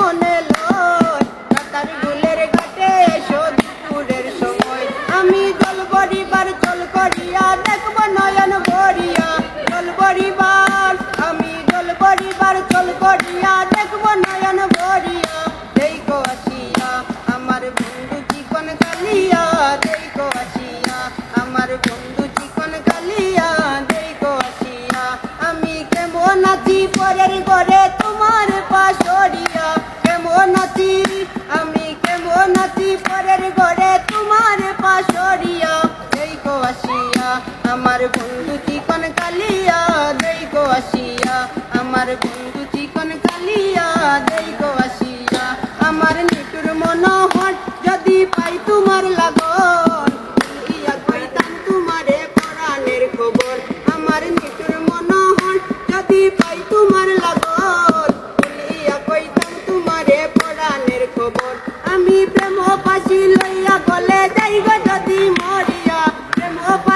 মনে লয়, কাতার সময়। আমি জল বরিবার জল নয়ন ভরিয়া জল আমি জল বরিবার জল নয়ন ভরিয়া দেই আমার বন্ধু জীবন কালিয়া। দেই আমার বন্ধু জীবন কালিয়া। দেই আমি কেমন আছি পরের ঘরে তোমার পাশরিয়া আসিয়া আমার বন্ধু কি কন কালিয়া? দেই গো আসিয়া আমার বন্ধু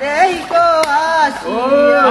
দেই গো আসিয়া